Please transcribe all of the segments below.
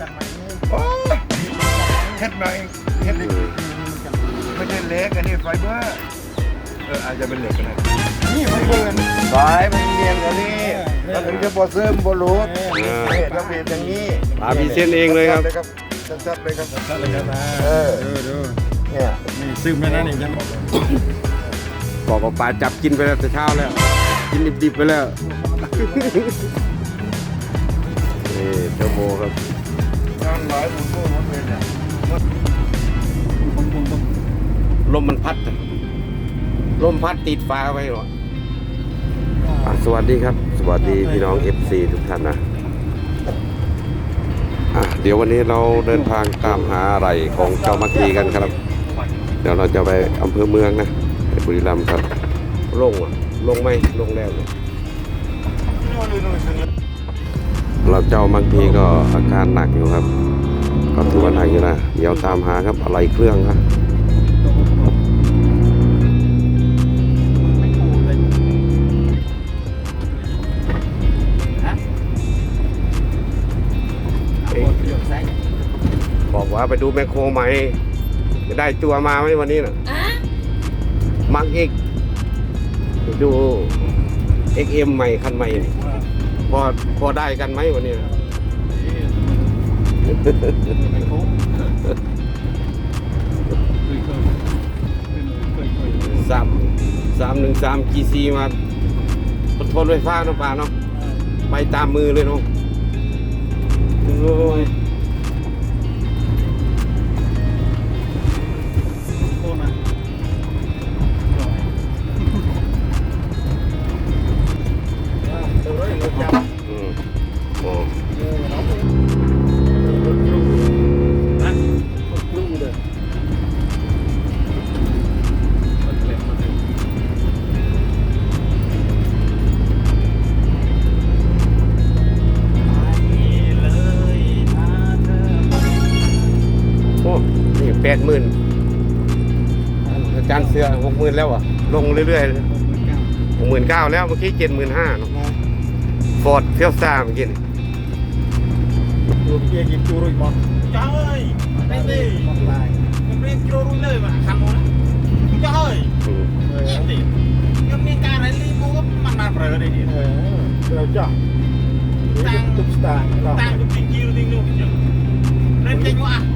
กันไหมโอ้เฮ็ดหน่อยเฮ็ดเหล็กไม่ใช่เหล็กอันนี้ไฟเบอร์เอออาจจะเป็นเหล็กก็ได้นี่มันเบิร์นสายมันเรียนกันนี่มันถึงจะบอเสริมบอรูดเออเนี่ยต้องเป็นอย่างนี้ปลามีเส้นเองเลยครับชัดๆเลยครับชัดเลยครับนะเออดูดูเนี่ยนี่ซึมแล้วนะนี่ยังบอกบอกว่าปลาจับกินไปแล้วแต่เช้าแล้วกินดิบๆไปแล้วนี่เทอร์โบครับ นอนร้อยหมุนโม่หมุนเวียนเนี่ยลมมันพัดอะลมพัดติดฟ้าไว้หรออะสวัสดีครับ สวัสดีพี่น้อง FC ทุกท่านนะอะเดี๋ยววันนี้เราเดินทางตามหาอะไรของเจ้ามักคีกันครับ เดี๋ยวเราจะไปอำเภอเมืองนะไปบุรีรัมย์ครับลงอะลงไหมลงแล้วเนี่ย เราเจ้ามักคีก็อาการหนักอยู่ครับ ก็ถือว่าหนักอยู่นะ เดี๋ยวตามหาครับอะไรเครื่องครับบอกว่าไปดูแมคโครใหม่จะได้ตัวมาไหมวันนี้น่ะมักอีกไปดู XM ใหม่คันใหม่นี่ พอพอได้กันไหมวันนี้น่ะสามสามหนึ่งสามกีซีมาทนทนไฟฟ้าเนาะป่าเนาะไปตามมือเลยเนาะโอ้ย แปดหมื่นอาจารย์เสือหกหมื่นแล้วอะ ลงเรื่อยๆหกหมื่นเก้าแล้วเมื่อกี้เจ็ดหมื่นห้าฟอร์ดเฟียวซ่าเมื่อกี้นี่ตัวเกียร์กินจูรุยมอนจ้าเอ้ยไปสิมอนลายมันเรียนโจรุ่นเลยมาคันนู้นจ้าเอ้ยอืมเออยี่สิบยังมีการอะไรรีมูก็มันมาเปรอะเลยดิเออเราจับตุ๊กตาเราตั้งจุดจริงจิวจริงนู่นจังเรียนใจมัวเรียบันบอร์แบบตุ้มเตียนเลยอันนั้นเลยดอกพาตัวน้อยเรียนใจมัวเรียนรับจูราโนบาเรียนได้ยังไงเออถ้าก็จูกันนี้ก็จูห้ามรู้เยอะ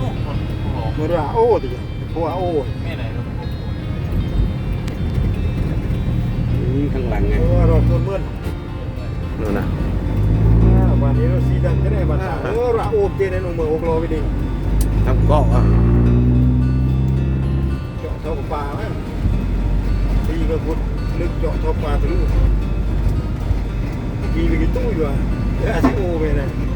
โอ้คนโอ้โหมันว่าโอ้ดิครัวโอ้ไม่ไหนรถอืมข้างหลังไงเออรถตัวเมื่อนนู่นนะวันนี้เราสีดันก็ได้บัตรเออว่าโอเตียนในหนุ่มเมืองโอกโลไปดิทำเกาะอะเจาะเท่าปลาไหมตีก็พุดลึกเจาะเท่าปลาทะลุกีไปกี่ตู้อยู่อะเออสิโอไปนะไอ้โคเวมวยเตลย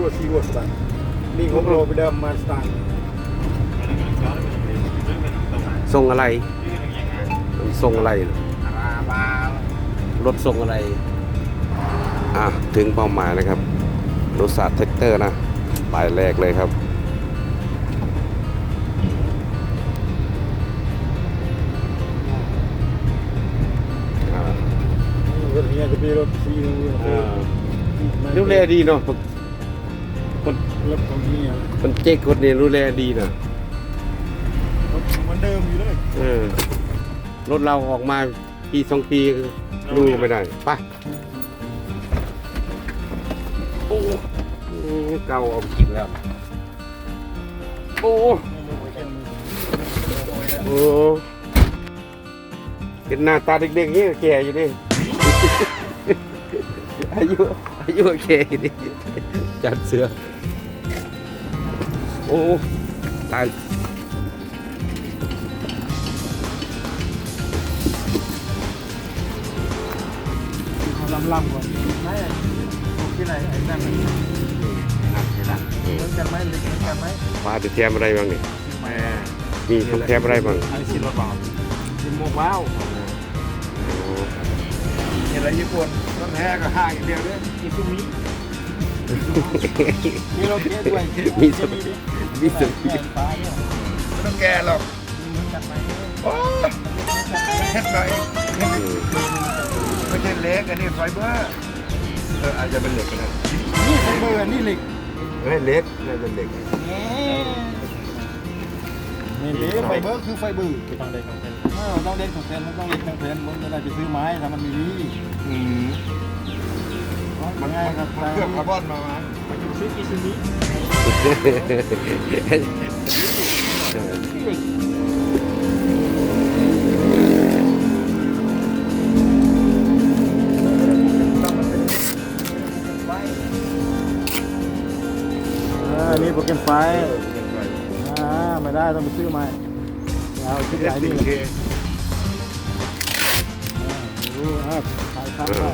รัวซีรัวสตันนี่โอกโลไปเดิมมาสตันส่งอะไรส่งอะไรรถส่งอะไร อะ ถึงเป้าหมายนะครับรถสาดแท็กเตอร์นะปลายแรกเลยครับอ่าเรถซี นี้จะเป็นรถซีอ่าดูแลดีเนาะคนรถของนี้คนเจ๊กคนนี้ดูแลดีนะรถเหมือนเดิมอยู่เลยเออรถเราออกมาปีสองปีดูยังไม่ได้ไปโอ้อืมเก่าเอาไปกินแล้วโอ้โหเป็นหน้าตาเด็กๆนี่แก่อยู่ดิอายุ อายุแก่อยู่ดิจัดเสือ โอ้ตายลำลำก่อนไอ้นั่นน่ะนั่นใช่นั่นเหมือนกันไหมเหล็กเหมือนกันไหมป้าจะแถมอะไรบ้างนี่แม่มีต้องแถมอะไรบ้างอันนี้สิละบาทเป็นหมวกว้าวนี่อะไรญี่ปุ่น ต้นแท้ก็ห้างอย่างเดียวด้วยอิซุมิมีโรเกะด้วยมีสมมีสมแผ่นฟ้าเนี่ยไม่ต้องแก่หรอกเหมือนกันไหมโอ้เฮ็ดมาเองไม่ใช่เหล็กอันนี้ไฟเบอร์เอออาจจะเป็นเหล็กก็ได้นี่ไฟเบอร์นี่เหล็กเฮ้ยเหล็กน่าจะเหล็กนี่เด้ไฟเบอร์คือไฟเบอร์ไม่ต้องได้ของเป็นเออต้องเล่นของแทนมันต้องเล่นของแทนมันไม่ได้ไปซื้อไม้ถ้ามันมีนี่อืมมันมันมันเคลือบคาร์บอนมามามันจะซื้ออิซูมิอันนี้โปรแกรมไฟอ่าไม่ได้ต้องไปซื้อไม้ เอาชิ้นใหญ่นี่เครู้อะขายครับได้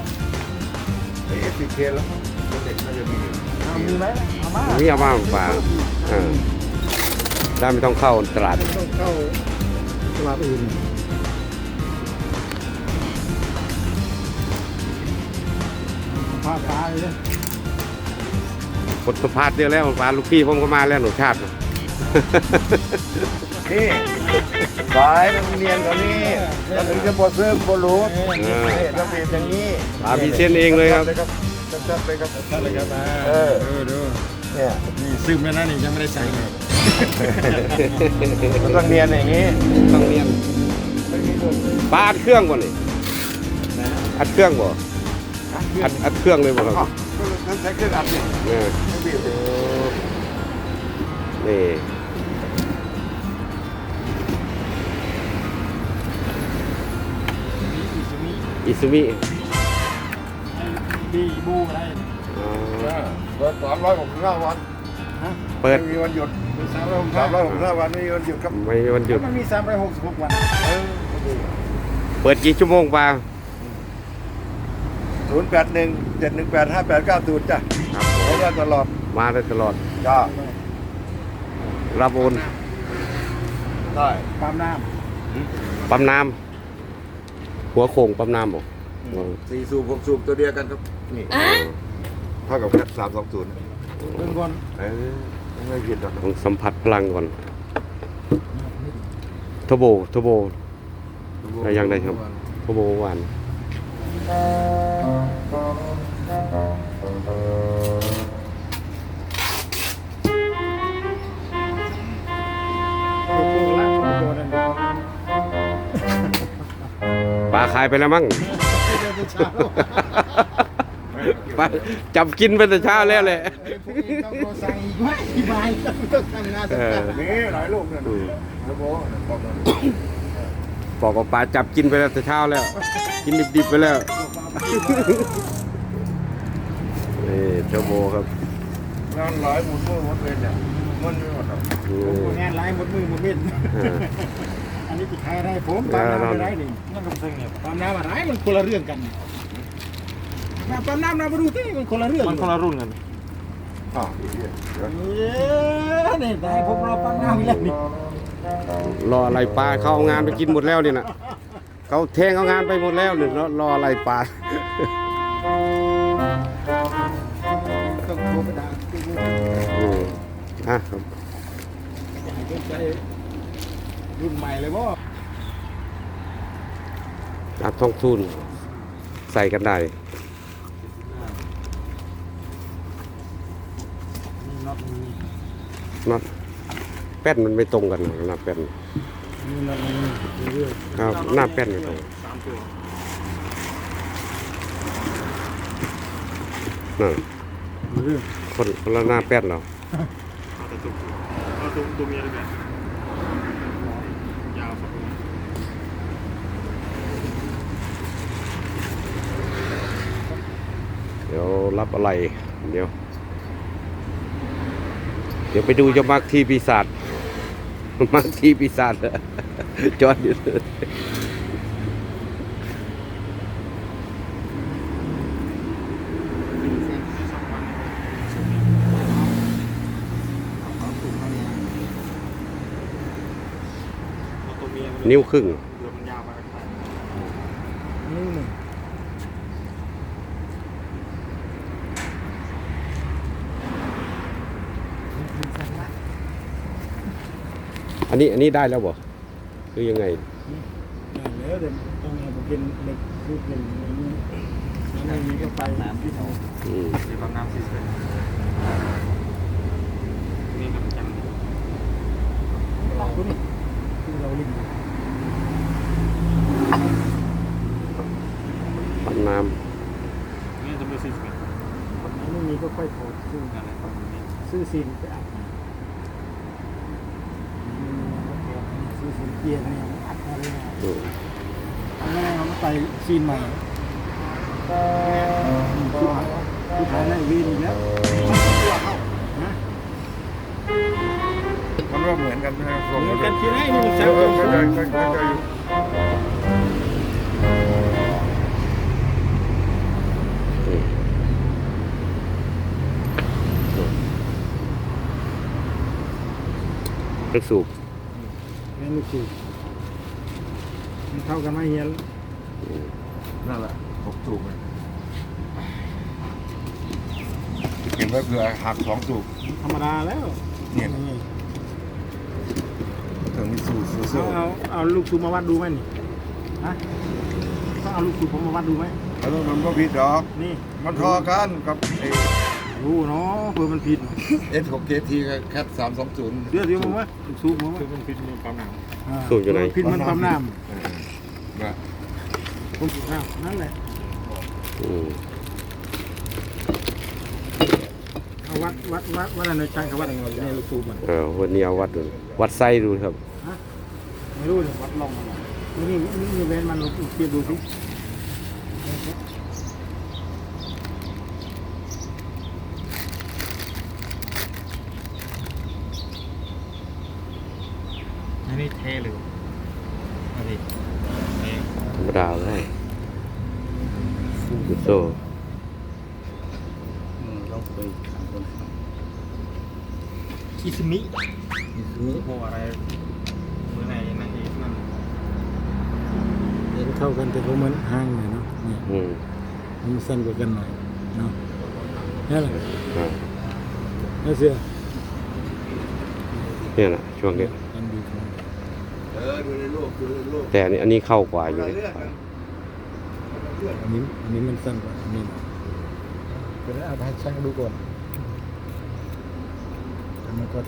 ไอ้เอสเคแล้วเป็นเหล็กน่าจะมีอยู่เอามีไหมเอามามีเอาบ้างป่าเออได้ไม่ต้องเข้าตลาดต้องเข้าตลาดอื่นผ้าฟ้าเลยผลสัมภาษณ์เดียวแล้วปลาลูกพี่ผมก็มาแล้วหนูชาติ นี่สายมันเนียนกว่านี้มันถึงจะบดเริ่มบดรู้เออนี่จะเปลี่ยนอย่างนี้ปลาพีเส้นเองเลยครับจัดๆเลยครับท่านเลยครับมาเออดูดูเนี่ยนี่ซึมแล้วนะนี่ยังไม่ได้ใส่เลยมันต้องเนียนอย่างนี้ต้องเนียนปลาอัดเครื่องก่อนนี่อัดเครื่องบ่อัดอัดเครื่องเลยบ่ครับอ๋อก็ใช้เครื่องอัดเนี่ยเนี่ อิซุมิบีบูอะไรอ๋อเปิดสามร้อยหกสิบห้าวันฮะเปิด ไม่มีวันหยุดมีสามร้อยหกสิบสามร้อยหกสิบห้าห้าวันไม่มีวันหยุดครับไม่มีวันหยุด มันมีสามร้อยหกสิบหกวันเออเปิดกี่ชั่วโมงปลาศูนย์แปดหนึ่งเจ็ดหนึ่งแปดห้าแปดเก้าศูนย์จ้ะครับใช้ได้ตลอด มาได้ตลอด จ้า รับโอนได้ ปั๊มน้ปั๊มน้ำ หัวโค้งปั๊มน้ำบ่อ๋อสี่สูบหกสูบตัวเดียวกันครับนี่เท่ากับแค่สามสองศูนย์ำเรื่องก่อนเออไม่ผิดหรอกต้องสัมผัสพลังก่อนทโบทโบแล้วยังไงครับทโบหวาน ปลาขายไปแล้วมั้งเดินไปเช้าปลาจับกินไปแต่เช้าแล้วแหละพวกเองต้องโดนสั่งอีกไหมที่บายต้องทำงานสักการนี่หลายลูกเนี่ยอืมแล้วโบบอกเลยบอกว่าปลาจับกินไปแล้วแต่เช้าแล้ว กินดิบๆไปแล้วนี่เจ้าโบครับงานหลายหมุนมือหมุนเวียนเนี่ยมันไม่หมดหรอกอืโอ้มโหงานไล่หมดมือหมดเม็ด เอออันนี้ติดใครอะไรผมปั๊มน้ำอะไรนี่นั่นก็เป็นเนี่ยปั๊มน้ำอะไรมันคนละเรื่องกันน้ำปั๊มน้ำน้ำมาดูที่มันคนละเรื่องมันคนละรุ่นกันอ้าวอีกเนี่ยเดี๋ยวเอ๊ะนี่แต่ผมรอปั๊มน้ำอีกแล้วนี่รออะไรปลาเขาเอางานไปกินหมดแล้วนี่นะเขาแทงเอางานไปหมดแล้วเนี่ยรอรออะไรปลาต้องโทรไปด่าที่นี่อืมอะครับอยากให้ใจรุ่นใหม่เลยบ่ อัดท่องทุนใส่กันได้นี่น็อตนี้น็อตแป้นมันไม่ตรงกันนะหน้าแป้นนี่น็อตนี้เรื่อยครับหน้าแป้นไม่ตรงสามตัวนั่นๆเรื่อยคนคนละหน้าแป้นเราเอาแต่ตัวผู้เอาตัวตัวเมียเลยแบบ รับอะไร เดี๋ยว เดี๋ยวไปดูจะมักที่ปีศาจมักที่ปีศาจจอดอยู่นิ้วครึ่ง นนี้อันนี้ได้แล้วบ่คือยังไงแล้วเดี๋ยวต้องเอาไปกินเล็กลูกหนึ่งนี้แล้วไม่มีก็ไปน้ำที่เขาอืมสีบางน้ำสีเส้นนี่ก็จังเราเนี่ยที่เราลิ้นปั๊มน้นี่จะไม่สีเส้นไม่มีก็ค่อยถอดซื้ออะไรประมาณนี้ซื้อซีนไปอัด ซื้อซีนเกียร์เนี่ยอัดมาเลยอันนี้เราไปซีนใหม่ที่ขายในวีนอีกแล้วนะมันว่าเหมือนกันนะทรงเหมือนกันที่ไหนนี่มันแซ่บอเข้าใจเข้าใจเข้า ใจอยู่ลึกสูบแม่ลูกศิษย์มันเท่ากันไหมเฮียนั่นแหละหกสูบเลยเก็บไว้เผื่อหักสองสูบธรรมดาแล้วเนี่ยนี่ถึงมีสูบสูบสูเอาบเอาเอาลูกซูมาวัดดูไหมนี่ฮะต้องเอาลูกซูผมมาวัดดูไหมแล้วมันก็ผิดดอกนี่มันทอกันกับไอ้ รู้เนาะเพื่อมันผิดเอสของเกทีกับแคทสามสองศูนย์เดี๋ยวเดี๋ยวมาว่าลูกซูมาว่าคือมันพิษมันปั๊มน้อ่าสูบอยู่ไหนผิดมันความน้นะำผมผิดน้ำนั่นแหละอืมเอาวัดวัดวัดวัดอะไรช่างเขาวัดยังไงเนี่ยลูกซูมันเออวันนี้เอาวัดดูวัดไส้ดูครับไม่รู้เลยวัดลองมันนี่นี่นี่เว้นมันลองเทียบดูสิำอันนี้เทเลยอันนี้เทธรรมดาเลยดูโซ่เราไปถามคนคิสมิโหอะไรมือไหนนั่งเองนั่นเห็นเข้ากันแต่เขาเหมือนห้างเลยเนาะเนี่ยอืมมันสั้นกว่ากันหน่อยเนาะนี่แหละอ่านี่เสือเนี่ยนะช่วงเนี้ย แต่อันนี้อันนี้เข้ากว่าอยู่เลืเลยอดกันอันนี้อันนี้มันสั้นกว่าอันนี้เดี๋ยวเอาไปให้ช่างดูก่อนแต่มันก็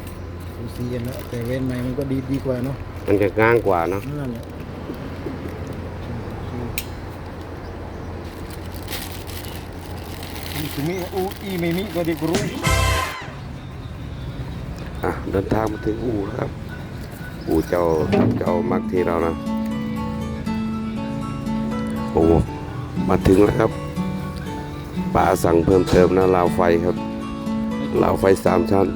สูสีกันแล้วแต่เว้นใหม่มันก็ดีดีกว่าเนาะมันจะง้างกว่าเนาะนั่นแหละมีสุมิอูอีไม่มีก็ดีกรู้อะเดินทางมาถึงอู่แล้วครับ อู่เจ้าเจ้ามักที่เรานะโอ้มาถึงแล้วครับป้าสั่งเพิ่มเติมนะราวไฟครับราวไฟสามชั้น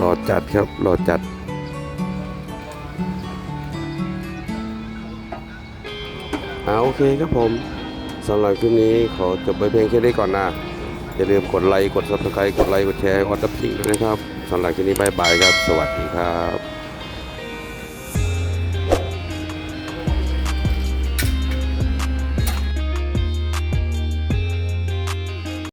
รอจัดครับรอจัดอ่าโอเคครับผมสำหรับคลิปนี้ขอจบไปเพียงแค่นี้ก่อนนะ อย่าลืมกดไลค์ กด subscribe กดไลค์ กดแชร์กดตับพิงด้วยนะครับสำหรับคลิปนี้บายบายครับ สวัสดีครับ